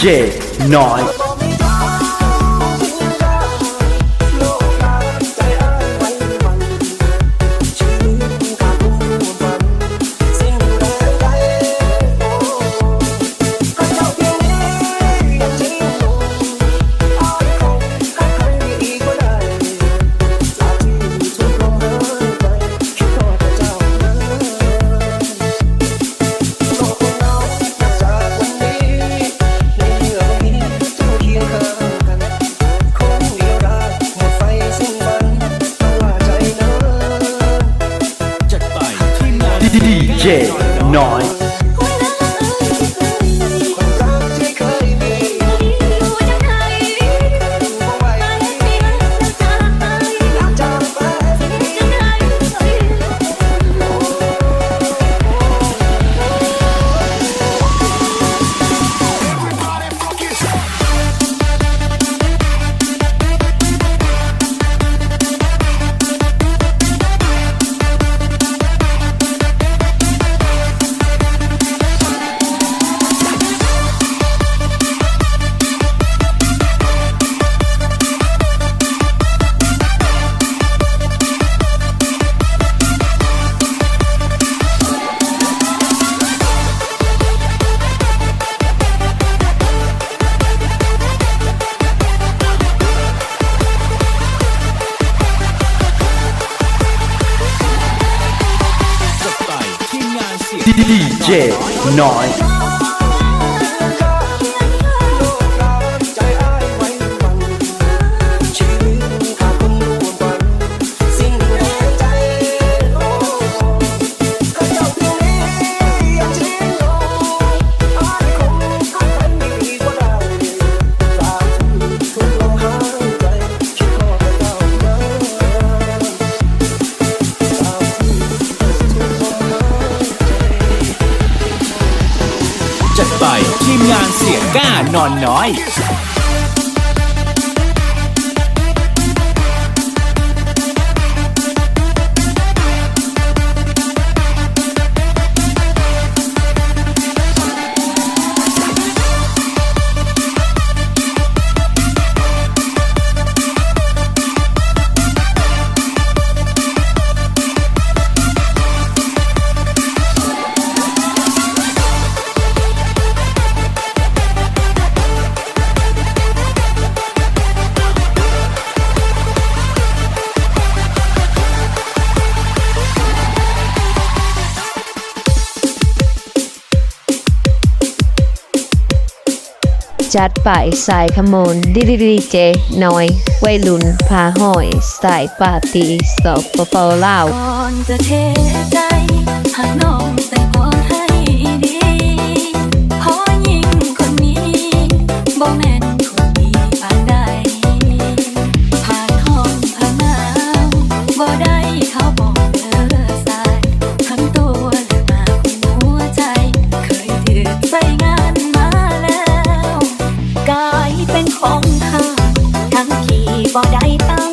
J9 DJ Nine. Yeah, Noise. ก้านอนน้อย จัดไปสายขมลดิดิดิเจน้อยวัยรุ่นพาห้อยสายปาร์ตี้สอบปอปอลาก่อนจะเทใจหากน้อง Bye.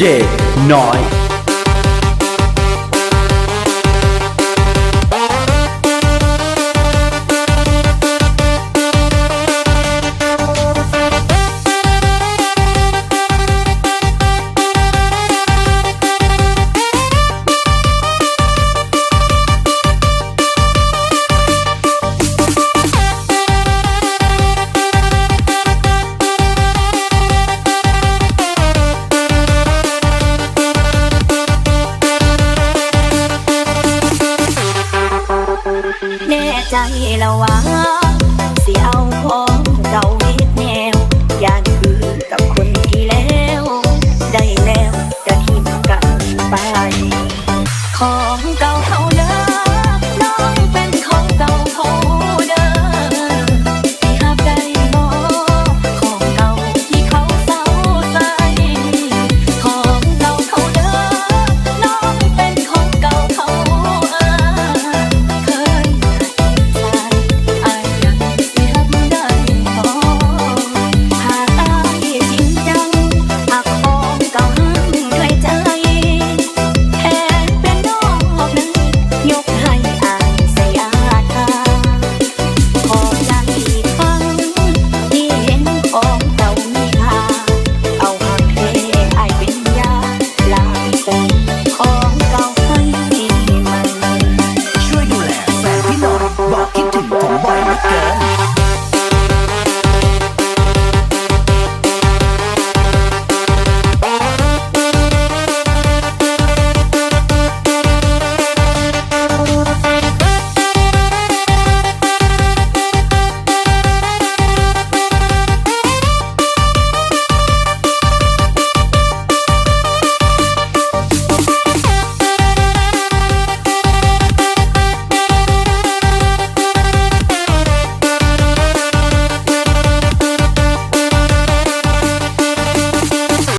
J9 ล้วว่า